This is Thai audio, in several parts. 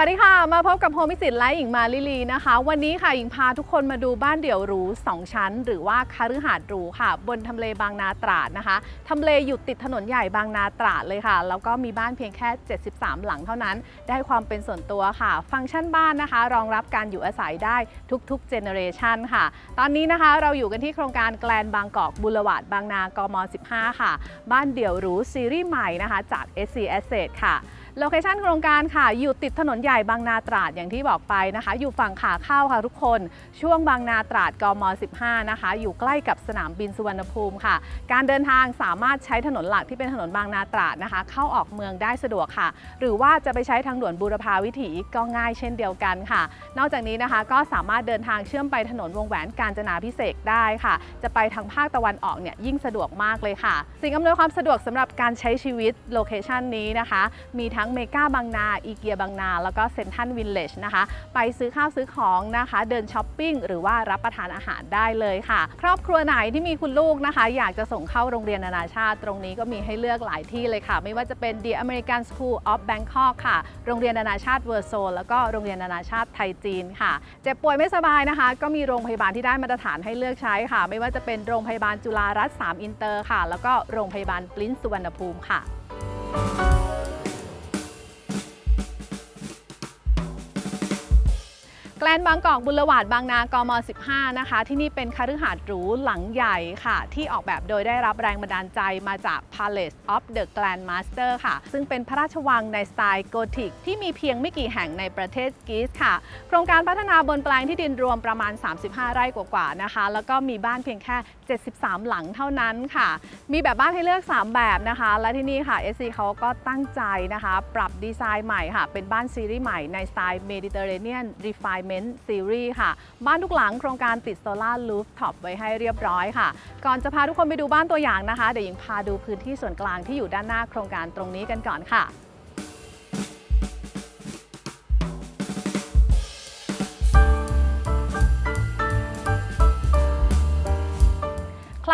วัสดีค่ะ มาพบกับโฮมิสิตและหญิงมาลิลีนะคะ วันนี้ค่ะหญิงพาทุกคนมาดูบ้านเดี่ยวหรู 2 ชั้น หรือว่าคาฤหาสน์หรูค่ะ บนทำเลบางนาตราดนะคะทำเลอยู่ติดถนนใหญ่บางนาตราดเลยค่ะ แล้วก็มีบ้านเพียงแค่ 73 หลังเท่านั้น ได้ความเป็นส่วนตัวค่ะ ฟังก์ชันบ้านนะคะ รองรับการอยู่อาศัยได้ทุกๆเจเนอเรชันค่ะ ตอนนี้นะคะเราอยู่กันที่โครงการแกลนบางกอกบุรวาดบางนากม 15 ค่ะ บ้านเดี่ยวหรูซีรีส์ใหม่นะคะจาก SC Asset ค่ะ โลเคชันโครงการค่ะอยู่ติดถนนใหญ่บางนาตราดอย่างที่บอกไปนะคะ อยู่ฝั่งขาเข้าค่ะทุกคนช่วงบางนาตราดกม 15 นะคะ อยู่ใกล้กับสนามบินสุวรรณภูมิค่ะ การเดินทางสามารถใช้ถนนหลักที่เป็นถนนบางนาตราดนะคะ เข้าออกเมืองได้สะดวกค่ะ หรือว่าจะไปใช้ทางด่วนบูรพาวิถีก็ง่ายเช่นเดียวกันค่ะ นอกจากนี้นะคะก็สามารถเดินทางเชื่อมไปถนนวงแหวนกาญจนาพิเศษกได้ค่ะ จะไปทางภาคตะวันออกเนี่ยยิ่งสะดวกมากเลยค่ะ สิ่งอำนวยความสะดวกสำหรับการใช้ชีวิตโลเคชันนี้นะคะ มีทั้งเมกาบางนา อีเกียบางนา แล้วก็เซนทันวินเลจนะคะ ไปซื้อข้าวซื้อของนะคะ เดินช้อปปิ้งหรือว่ารับประทานอาหารได้เลยค่ะ ครอบครัวไหนที่มีคุณลูกนะคะ อยากจะส่งเข้าโรงเรียนนานาชาติ ตรงนี้ก็มีให้เลือกหลายที่เลยค่ะ ไม่ว่าจะเป็น The American School of Bangkok ค่ะ โรงเรียนนานาชาติเวอร์โซแล้วก็โรงเรียนนานาชาติไทยจีนค่ะ เจ็บป่วยไม่สบายนะคะ ก็มีโรงพยาบาลที่ได้มาตรฐานให้เลือกใช้ค่ะ ไม่ว่าจะเป็นโรงพยาบาลจุฬารัตน์3อินเตอร์ค่ะ แล้วก็โรงพยาบาลปริ้นสุวรรณภูมิค่ะ ลนบางกอกบุรวาดบางนากม 15 นะคะ ที่นี่เป็นคฤหาสน์หรูหลังใหญ่ค่ะ ที่ออกแบบโดยได้รับแรงบันดาลใจมาจาก Palace of the Grandmaster ค่ะ ซึ่งเป็นพระราชวังในสไตล์โกธิก ที่มีเพียงไม่กี่แห่งในประเทศกรีซค่ะ โครงการพัฒนาบนแปลงที่ดินรวมประมาณ 35 ไร่กว่าๆนะคะ แล้วก็มีบ้านเพียงแค่ 73 หลังเท่านั้นค่ะ มีแบบบ้านให้เลือก 3 แบบนะคะ และที่นี่ค่ะ SC เขาก็ตั้งใจนะคะ ปรับดีไซน์ใหม่ค่ะ เป็นบ้านซีรีส์ใหม่ในสไตล์ Mediterranean Refinement ซีรีส์ค่ะ บ้านทุกหลังโครงการติดโซลาร์ลูฟท็อปไว้ให้เรียบร้อยค่ะ ก่อนจะพาทุกคนไปดูบ้านตัวอย่างนะคะ เดี๋ยวยิงพาดูพื้นที่ส่วนกลางที่อยู่ด้านหน้าโครงการตรงนี้กันก่อนค่ะ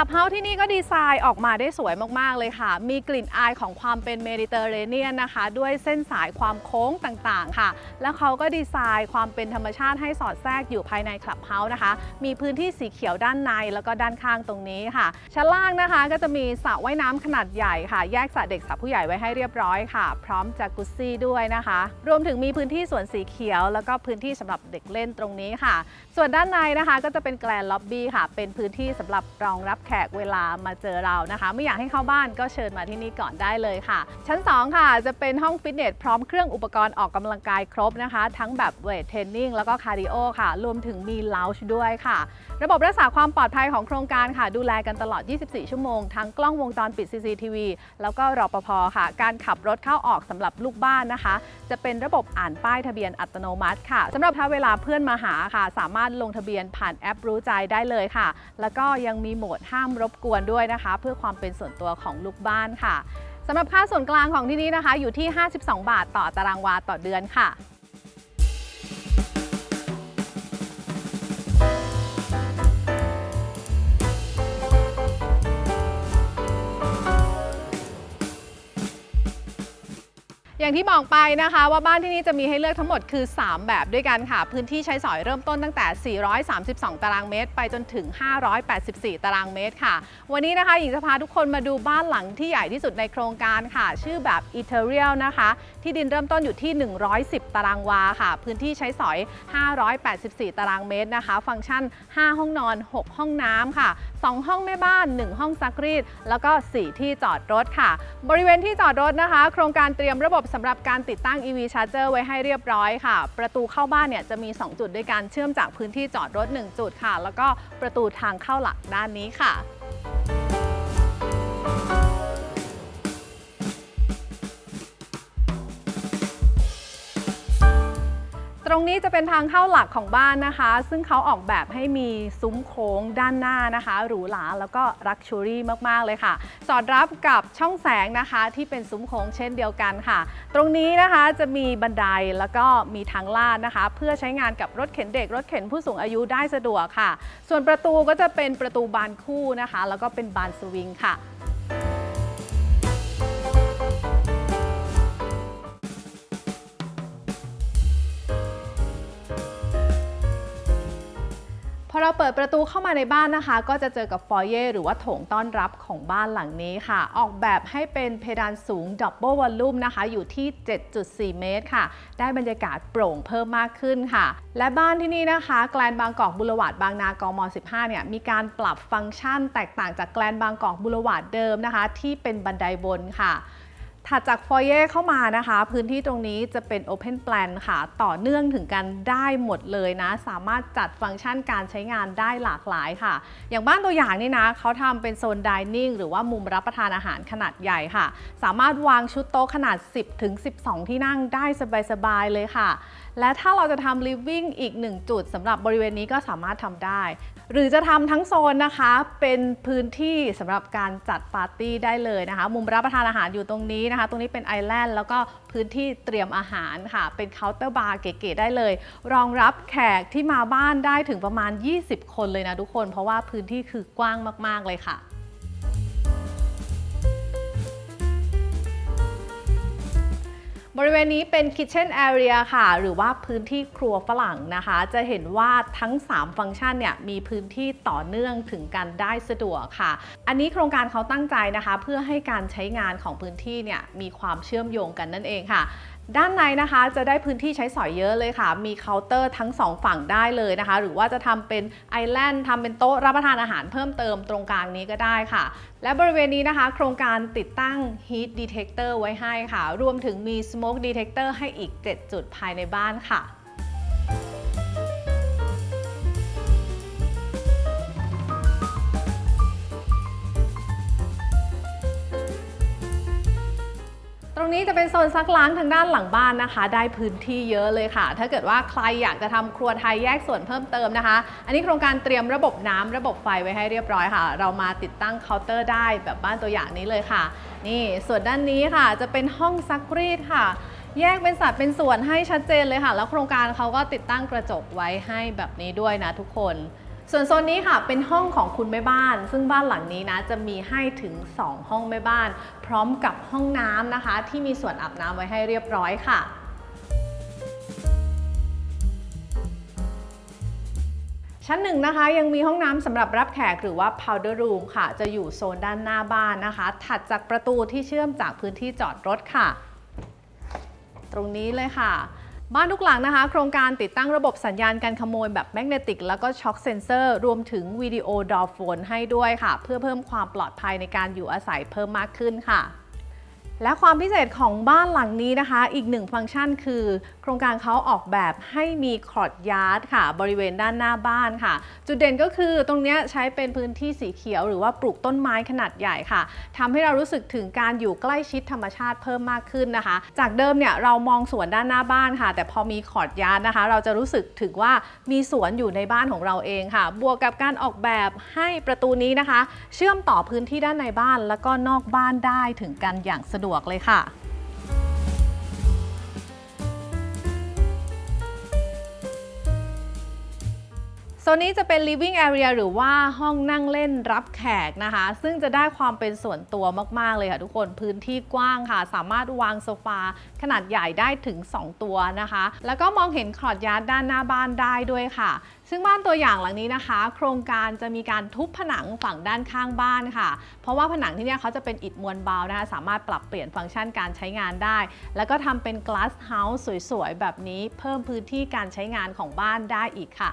ลับเฮาส์ที่นี่ก็ดีไซน์ออกมาได้สวยมากๆเลยค่ะ มีกลิ่นอายของความเป็นเมดิเตอร์เรเนียนนะคะ ด้วยเส้นสายความโค้งต่างๆค่ะ แล้วเขาก็ดีไซน์ความเป็นธรรมชาติให้สอดแทรกอยู่ภายในคลับเฮาส์นะคะ มีพื้นที่สีเขียวด้านในแล้วก็ด้านข้างตรงนี้ค่ะ ชั้นล่างนะคะก็จะมีสระว่ายน้ำขนาดใหญ่ค่ะ แยกสระเด็กสระผู้ใหญ่ไว้ให้เรียบร้อยค่ะ พร้อมจากุซซี่ด้วยนะคะ รวมถึงมีพื้นที่สวนสีเขียว แล้วก็พื้นที่สำหรับเด็กเล่นตรงนี้ค่ะ ส่วนด้านในนะคะก็จะเป็นแกลนล็อบบี้ค่ะ เป็นพื้นที่สำหรับรองรับแขขกเวลามาเจอเรานะคะ ไม่อยากให้เข้าบ้านก็เชิญมาที่นี่ก่อนได้เลยค่ะ ชั้น 2 ค่ะ จะเป็นห้องฟิตเนสพร้อมเครื่องอุปกรณ์ออกกำลังกายครบนะคะ ทั้งแบบเวทเทรนนิ่งแล้วก็คาร์ดิโอค่ะ รวมถึงมีล o ช g e ด้วยค่ะ ระบบรักษาความปลอดภัยของโครงการค่ะ ดูแลกันตลอด 24 ชั่วโมง ทั้งกล้องวงจรปิด CCTV แล้วก็รปภค่ะ การขับรถเข้าออกสำหรับลูกบ้านนะคะ จะเป็นระบบอ่านป้ายทะเบียนอัตโนมัติค่ะสำหรับถ้าเวลาเพื่อนมาหาค่ะ สามารถลงทะเบียนผ่านแอปรู้ใจได้เลยค่ะ แล้วก็ยังมีโหมดห้ามรบกวนด้วยนะคะ เพื่อความเป็นส่วนตัวของลูกบ้านค่ะสำหรับค่าส่วนกลางของที่นี่นะคะ อยู่ที่ 52 บาทต่อตารางวาต่อเดือนค่ะ อย่างที่บอกไปนะคะว่าบ้านที่นี่จะมีให้เลือกทั้งหมดคือ 3 แบบด้วยกันค่ะ พื้นที่ใช้สอยเริ่มต้นตั้งแต่ 432 ตารางเมตร ไปจนถึง 584 ตารางเมตรค่ะ วันนี้นะคะหญิงจะพาทุกคนมาดูบ้านหลังที่ใหญ่ที่สุดในโครงการค่ะ ชื่อแบบอิตาเลียลนะคะ ที่ดินเริ่มต้นอยู่ที่ 110 ตารางวาค่ะ พื้นที่ใช้สอย 584 ตารางเมตรนะคะ ฟังก์ชัน 5 ห้องนอน 6 ห้องน้ำค่ะ 2 ห้องแม่บ้าน 1 ห้องซักรีด แล้วก็ 4 ที่จอดรถค่ะ บริเวณที่จอดรถนะคะ โครงการเตรียมระบบสำหรับการติดตั้ง EV Charger ไว้ให้เรียบร้อยค่ะ ประตูเข้าบ้านเนี่ยจะมี 2 จุดด้วยกันเชื่อมจากพื้นที่จอดรถ 1 จุดค่ะ แล้วก็ประตูทางเข้าหลักด้านนี้ค่ะ รงนี้จะเป็นทางเข้าหลักของบ้านนะคะ ซึ่งเขาออกแบบให้มีซุ้มโค้งด้านหน้านะคะหรูหราแล้วก็รักชูรี่มากๆเลยค่ะ สอดรับกับช่องแสงนะคะ ที่เป็นซุ้มโค้งเช่นเดียวกันค่ะ ตรงนี้นะคะจะมีบันไดแล้วก็มีทางลาดนะคะ เพื่อใช้งานกับรถเข็นเด็ก รถเข็นผู้สูงอายุได้สะดวกค่ะ ส่วนประตูก็จะเป็นประตูบานคู่นะคะ แล้วก็เป็นบานสวิงค่ะ เราเปิดประตูเข้ามาในบ้านนะคะ ก็จะเจอกับฟอยเย่หรือว่าโถงต้อนรับของบ้านหลังนี้ค่ะ ออกแบบให้เป็นเพดานสูงดับเบิลวอลลุ่มนะคะ อยู่ที่ 7.4 เมตรค่ะ ได้บรรยากาศโปร่งเพิ่มมากขึ้นค่ะ และบ้านที่นี่นะคะแกลนบางกอกบุรวาดบางนากม 15 เนี่ยมีการปรับฟังก์ชันแตกต่างจากแกลนบางกอกบุรวาดเดิมนะคะ ที่เป็นบันไดบนค่ะ ถัดจากฟอยเย่เข้ามานะคะ พื้นที่ตรงนี้จะเป็น Open Plan ค่ะ ต่อเนื่องถึงกันได้หมดเลยนะ สามารถจัดฟังก์ชันการใช้งานได้หลากหลายค่ะ อย่างบ้านตัวอย่างนี่นะเขาทำเป็นโซนดิเนิ่งหรือว่ามุมรับประทานอาหารขนาดใหญ่ค่ะ สามารถวางชุดโต๊ะขนาด 10ถึง12 ที่นั่งได้สบายๆเลยค่ะ และถ้าเราจะทำ living อีกหนึ่งจุดสำหรับบริเวณนี้ก็สามารถทำได้ หรือจะทำทั้งโซนนะคะ เป็นพื้นที่สำหรับการจัดปาร์ตี้ได้เลยนะคะ มุมรับประทานอาหารอยู่ตรงนี้นะคะ ตรงนี้เป็นไอแลนด์แล้วก็พื้นที่เตรียมอาหารค่ะ เป็นเคาน์เตอร์บาร์เก๋ๆได้เลย รองรับแขกที่มาบ้านได้ถึงประมาณ 20 คนเลยนะทุกคน เพราะว่าพื้นที่คือกว้างมาก ๆ เลยค่ะ บริเวณนี้เป็น Kitchen Area ค่ะ หรือว่าพื้นที่ครัวฝรั่งนะคะ จะเห็นว่าทั้ง 3 ฟังก์ชันเนี่ยมีพื้นที่ต่อเนื่องถึงกันได้สะดวกค่ะ อันนี้โครงการเขาตั้งใจนะคะ เพื่อให้การใช้งานของพื้นที่เนี่ยมีความเชื่อมโยงกันนั่นเองค่ะด้านในนะคะจะได้พื้นที่ใช้สอยเยอะเลยค่ะ มีเคาน์เตอร์ทั้ง 2 ฝั่งได้เลยนะคะ หรือว่าจะทำเป็นไอแลนด์ทำเป็นโต๊ะรับประทานอาหารเพิ่มเติมตรงกลางนี้ก็ได้ค่ะ และบริเวณนี้นะคะ โครงการติดตั้ง Heat Detector ไว้ให้ค่ะ รวมถึงมี Smoke Detector ให้อีก 7 จุดภายในบ้านค่ะ รงนี้จะเป็นโซนซักล้างทางด้านหลังบ้านนะคะ ได้พื้นที่เยอะเลยค่ะ ถ้าเกิดว่าใครอยากจะทำครัวไทยแยกส่วนเพิ่มเติมนะคะ อันนี้โครงการเตรียมระบบน้ำระบบไฟไว้ให้เรียบร้อยค่ะ เรามาติดตั้งเคาน์เตอร์ได้แบบบ้านตัวอย่างนี้เลยค่ะ นี่ส่วนด้านนี้ค่ะ จะเป็นห้องซักรีดค่ะแยกเป็นสัดเป็นส่วนให้ชัดเจนเลยค่ะ แล้วโครงการเขาก็ติดตั้งกระจกไว้ให้แบบนี้ด้วยนะทุกคน ส่วนโซนนี้ค่ะเป็นห้องของคุณแม่บ้าน ซึ่งบ้านหลังนี้นะจะมีให้ถึง 2 ห้องแม่บ้าน พร้อมกับห้องน้ำนะคะ ที่มีส่วนอาบน้ำไว้ให้เรียบร้อยค่ะชั้นหนึ่งนะคะยังมีห้องน้ำสำหรับรับแขกหรือว่า powder room ค่ะ จะอยู่โซนด้านหน้าบ้านนะคะ ถัดจากประตูที่เชื่อมจากพื้นที่จอดรถค่ะ ตรงนี้เลยค่ะ บ้านทุกหลังนะคะ โครงการติดตั้งระบบสัญญาณการขโมยแบบแมกเนติก แล้วก็ช็อคเซนเซอร์ รวมถึงวิดีโอดอโฟนให้ด้วยค่ะ เพื่อเพิ่มความปลอดภัยในการอยู่อาศัยเพิ่มมากขึ้นค่ะ และความพิเศษของบ้านหลังนี้นะคะ อีกหนึ่งฟังก์ชันคือ โครงการเขาออกแบบให้มีคอร์ดยาร์ดค่ะ บริเวณด้านหน้าบ้านค่ะ จุดเด่นก็คือตรงนี้ใช้เป็นพื้นที่สีเขียว หรือว่าปลูกต้นไม้ขนาดใหญ่ค่ะทำให้เรารู้สึกถึงการอยู่ใกล้ชิดธรรมชาติเพิ่มมากขึ้นนะคะ จากเดิมเนี่ยเรามองสวนด้านหน้าบ้านค่ะ แต่พอมีคอร์ดยาร์ดนะคะ เราจะรู้สึกถึงว่ามีสวนอยู่ในบ้านของเราเองค่ะ บวกกับการออกแบบให้ประตูนี้นะคะ เชื่อมต่อพื้นที่ด้านในบ้าน แล้วก็นอกบ้านได้ถึงกันอย่างสะดวกกเลยค่ะ โซนนี้จะเป็น living area หรือว่าห้องนั่งเล่นรับแขกนะคะ ซึ่งจะได้ความเป็นส่วนตัวมาก ๆ เลยค่ะทุกคนพื้นที่กว้างค่ะ สามารถวางโซฟาขนาดใหญ่ได้ถึง 2 ตัวนะคะ แล้วก็มองเห็นคอร์ดยาร์ดด้านหน้าบ้านได้ด้วยค่ะ ซึ่งบ้านตัวอย่างหลังนี้นะคะ โครงการจะมีการทุบผนังฝั่งด้านข้างบ้านค่ะ เพราะว่าผนังที่นี่เขาจะเป็นอิฐมวลเบานะคะสามารถปรับเปลี่ยนฟังก์ชันการใช้งานได้ แล้วก็ทำเป็น glass house สวยๆแบบนี้ เพิ่มพื้นที่การใช้งานของบ้านได้อีกค่ะ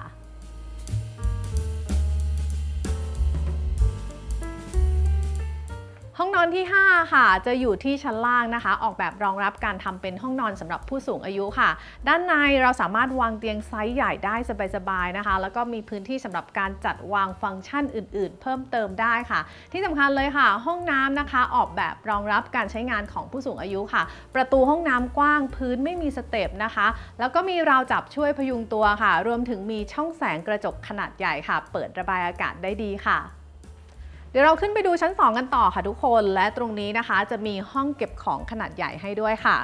ห้องนอนที่ 5 ค่ะ จะอยู่ที่ชั้นล่างนะคะ ออกแบบรองรับการทำเป็นห้องนอนสำหรับผู้สูงอายุค่ะ ด้านในเราสามารถวางเตียงไซส์ใหญ่ได้สบายๆนะคะ แล้วก็มีพื้นที่สำหรับการจัดวางฟังก์ชันอื่น ๆ เพิ่มเติมได้ค่ะ ที่สำคัญเลยค่ะ ห้องน้ำนะคะ ออกแบบรองรับการใช้งานของผู้สูงอายุค่ะ ประตูห้องน้ำกว้างพื้นไม่มีสเต็ปนะคะ แล้วก็มีราวจับช่วยพยุงตัวค่ะ รวมถึงมีช่องแสงกระจกขนาดใหญ่ค่ะ เปิดระบายอากาศได้ดีค่ะ เดี๋ยวเราขึ้นไปดูชั้น 2 กันต่อค่ะทุกคนและตรงนี้นะคะ จะมีห้องเก็บของขนาดใหญ่ให้ด้วยค่ะ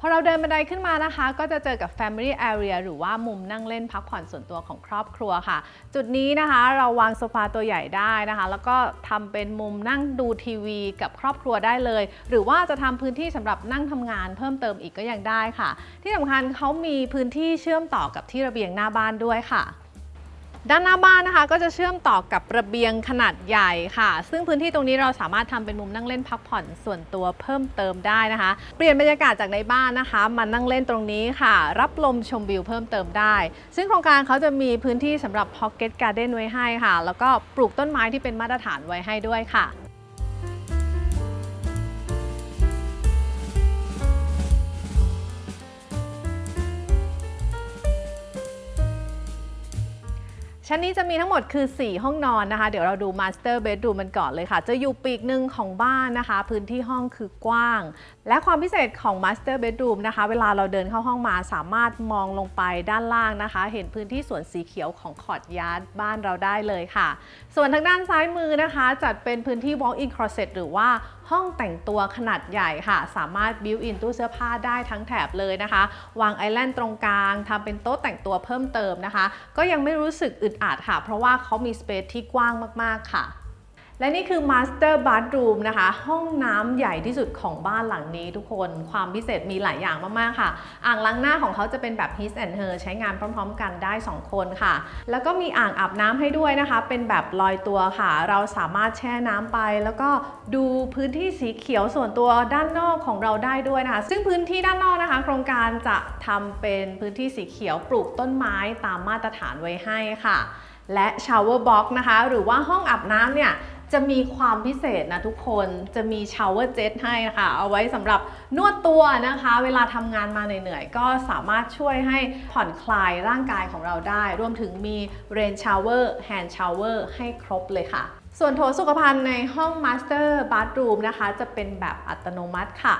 พอเราเดินบันไดขึ้นมานะคะ ก็จะเจอกับ Family Area หรือว่ามุมนั่งเล่นพักผ่อนส่วนตัวของครอบครัวค่ะ จุดนี้นะคะเราวางโซฟาตัวใหญ่ได้นะคะ แล้วก็ทำเป็นมุมนั่งดูทีวีกับครอบครัวได้เลย หรือว่าจะทำพื้นที่สำหรับนั่งทำงานเพิ่มเติมอีกก็ยังได้ค่ะ ที่สำคัญเขามีพื้นที่เชื่อมต่อกับที่ระเบียงหน้าบ้านด้วยค่ะ ด้านหน้าบ้านนะคะ ก็จะเชื่อมต่อกับระเบียงขนาดใหญ่ค่ะ ซึ่งพื้นที่ตรงนี้เราสามารถทำเป็นมุมนั่งเล่นพักผ่อนส่วนตัวเพิ่มเติมได้นะคะ เปลี่ยนบรรยากาศจากในบ้านนะคะ มานั่งเล่นตรงนี้ค่ะ รับลมชมวิวเพิ่มเติมได้ ซึ่งโครงการเขาจะมีพื้นที่สำหรับ Pocket Garden ไว้ให้ค่ะ แล้วก็ปลูกต้นไม้ที่เป็นมาตรฐานไว้ให้ด้วยค่ะ ชั้นนี้จะมีทั้งหมดคือ 4 ห้องนอนนะคะ เดี๋ยวเราดู Master Bedroom มันก่อนเลยค่ะ จะอยู่ปีกหนึ่งของบ้านนะคะ พื้นที่ห้องคือกว้าง และความพิเศษของ Master Bedroom นะคะ เวลาเราเดินเข้าห้องมาสามารถมองลงไปด้านล่างนะคะ เห็นพื้นที่สวนสีเขียวของคอร์ดยาร์ดบ้านเราได้เลยค่ะ ส่วนทางด้านซ้ายมือนะคะ จัดเป็นพื้นที่ walk-in closet หรือว่า ห้องแต่งตัวขนาดใหญ่ค่ะ สามารถบิวอินตู้เสื้อผ้าได้ทั้งแถบเลยนะคะ วางไอแลนด์ตรงกลางทำเป็นโต๊ะแต่งตัวเพิ่มเติมนะคะ ก็ยังไม่รู้สึกอึดอัดค่ะ เพราะว่าเขามีสเปซที่กว้างมากๆค่ะ และนี่คือ Master Bathroom นะคะ ห้องน้ำใหญ่ที่สุดของบ้านหลังนี้ทุกคนความพิเศษมีหลายอย่างมาก ๆ ค่ะ อ่างล้างหน้าของเขาจะเป็นแบบ His and Her ใช้งานพร้อม ๆ กันได้ 2 คนค่ะ แล้วก็มีอ่างอาบน้ำให้ด้วยนะคะ เป็นแบบลอยตัวค่ะ เราสามารถแช่น้ำไป แล้วก็ดูพื้นที่สีเขียวส่วนตัวด้านนอกของเราได้ด้วยนะคะ ซึ่งพื้นที่ด้านนอกนะคะ โครงการจะทำเป็นพื้นที่สีเขียวปลูกต้นไม้ตามมาตรฐานไว้ให้ค่ะ และ shower box นะคะ หรือว่าห้องอาบน้ำเนี่ย จะมีความพิเศษนะทุกคนจะมีชาเวอร์เจ็ตให้นะคะเอาไว้สำหรับนวดตัวนะคะ เวลาทำงานมาเหนื่อยๆ ก็สามารถช่วยให้ผ่อนคลายร่างกายของเราได้ รวมถึงมี rain shower hand shower ให้ครบเลยค่ะ ส่วนโถสุขภัณฑ์ในห้อง master bathroom นะคะ จะเป็นแบบอัตโนมัติค่ะ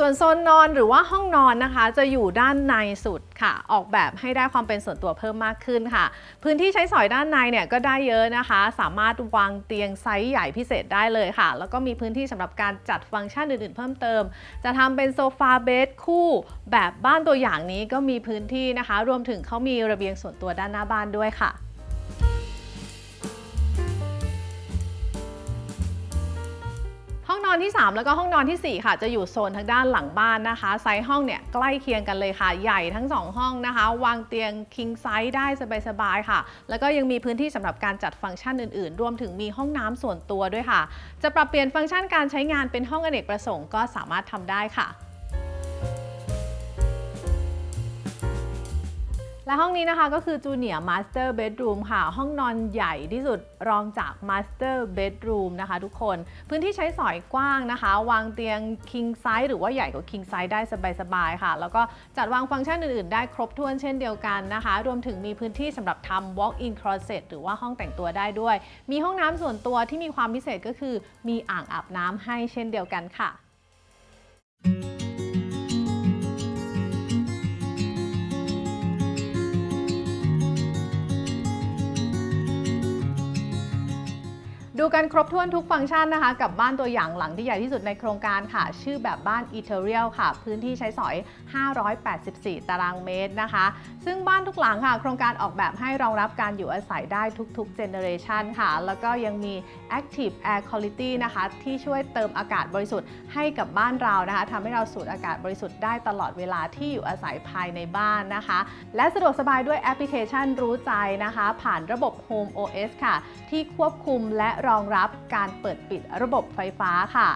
ส่วนโซนนอนหรือว่าห้องนอนนะคะ จะอยู่ด้านในสุดค่ะ ออกแบบให้ได้ความเป็นส่วนตัวเพิ่มมากขึ้นค่ะ พื้นที่ใช้สอยด้านในเนี่ยก็ได้เยอะนะคะ สามารถวางเตียงไซส์ใหญ่พิเศษได้เลยค่ะ แล้วก็มีพื้นที่สำหรับการจัดฟังก์ชันอื่นๆ เพิ่มเติม จะทำเป็นโซฟาเบดคู่แบบบ้านตัวอย่างนี้ก็มีพื้นที่นะคะ รวมถึงเขามีระเบียงส่วนตัวด้านหน้าบ้านด้วยค่ะ นอนที่ 3 แล้วก็ห้องนอนทีสี่ 4 ค่ะ จะอยู่โซนทางด้านหลังบ้านนะคะ ไซส์ห้องเนี่ยใกล้เคียงกันเลยค่ะ ใหญ่ทั้ง 2 ห้องนะคะ วางเตียง king size ได้สบายๆค่ะ แล้วก็ยังมีพื้นที่สำหรับการจัดฟังก์ชันอื่นๆ รวมถึงมีห้องน้ำส่วนตัวด้วยค่ะ จะปรับเปลี่ยนฟังก์ชันการใช้งานเป็นห้องอเนกประสงค์ก็สามารถทำได้ค่ะ และห้องนี้นะคะก็คือ Junior Master Bedroom ค่ะ ห้องนอนใหญ่ที่สุดรองจาก Master Bedroom นะคะทุกคน พื้นที่ใช้สอยกว้างนะคะ วางเตียง King Size หรือว่าใหญ่กว่า King Size ได้สบายๆค่ะ แล้วก็จัดวางฟังก์ชันอื่นๆ ได้ครบถ้วนเช่นเดียวกันนะคะ รวมถึงมีพื้นที่สำหรับทำ Walk-in Closet หรือว่าห้องแต่งตัวได้ด้วย มีห้องน้ำส่วนตัวที่มีความพิเศษก็คือ มีอ่างอาบน้ำให้เช่นเดียวกันค่ะ ดูกันครบถ้วนทุกฟังก์ชันนะคะ กับบ้านตัวอย่างหลังที่ใหญ่ที่สุดในโครงการค่ะ ชื่อแบบบ้าน e t e r i a l ค่ะ พื้นที่ใช้สอย584 ตารางเมตรนะคะ ซึ่งบ้านทุกหลังค่ะ โครงการออกแบบให้รองรับการอยู่อาศัยได้ทุกๆเจเนอเรชันค่ะ แล้วก็ยังมี Active Air Quality นะคะ ที่ช่วยเติมอากาศบริสุทธิ์ให้กับบ้านเรานะคะทำให้เราสูดอากาศบริสุทธิ์ได้ตลอดเวลาที่อยู่อาศัยภายในบ้านนะคะ และสะดวกสบายด้วยแอปพลิเคชันรู้ใจนะคะ ผ่านระบบ Home OS ค่ะ ที่ควบคุมและรองรับการเปิดปิดระบบไฟฟ้าค่ะ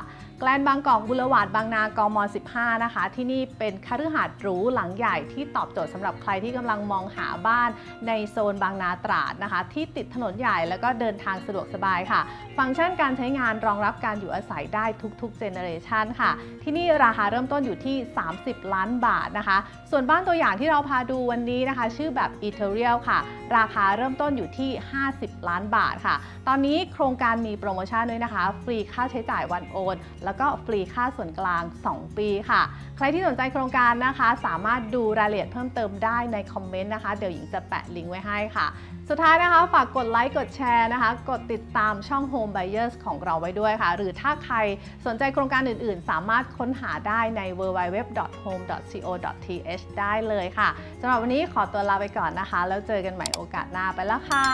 แกลนบางกอกบุรวาดบางนากม 15 นะคะ ที่นี่เป็นคฤหาสน์หรูหลังใหญ่ที่ตอบโจทย์สำหรับใครที่กำลังมองหาบ้านในโซนบางนาตราดนะคะ ที่ติดถนนใหญ่แล้วก็เดินทางสะดวกสบายค่ะ ฟังก์ชันการใช้งานรองรับการอยู่อาศัยได้ทุกๆเจเนอเรชันค่ะ ที่นี่ราคาเริ่มต้นอยู่ที่ 30 ล้านบาทนะคะ ส่วนบ้านตัวอย่างที่เราพาดูวันนี้นะคะ ชื่อแบบ e t e r i a l ค่ะ ราคาเริ่มต้นอยู่ที่ 50 ล้านบาทค่ะ ตอนนี้โครงการมีโปรโมชั่นด้วยนะคะ ฟรีค่าใช้จ่ายวันโอนแล้วแล้วก็ฟรีค่าส่วนกลาง 2 ปีค่ะ ใครที่สนใจโครงการนะคะ สามารถดูรายละเอียดเพิ่มเติมได้ในคอมเมนต์นะคะ เดี๋ยวหญิงจะแปะลิงก์ไว้ให้ค่ะ สุดท้ายนะคะ ฝากกดไลค์กดแชร์นะคะ กดติดตามช่อง Home Buyers ของเราไว้ด้วยค่ะ หรือถ้าใครสนใจโครงการอื่นๆ สามารถค้นหาได้ใน www.home.co.th ได้เลยค่ะสำหรับวันนี้ขอตัวลาไปก่อนนะคะ แล้วเจอกันใหม่โอกาสหน้าไปแล้วค่ะ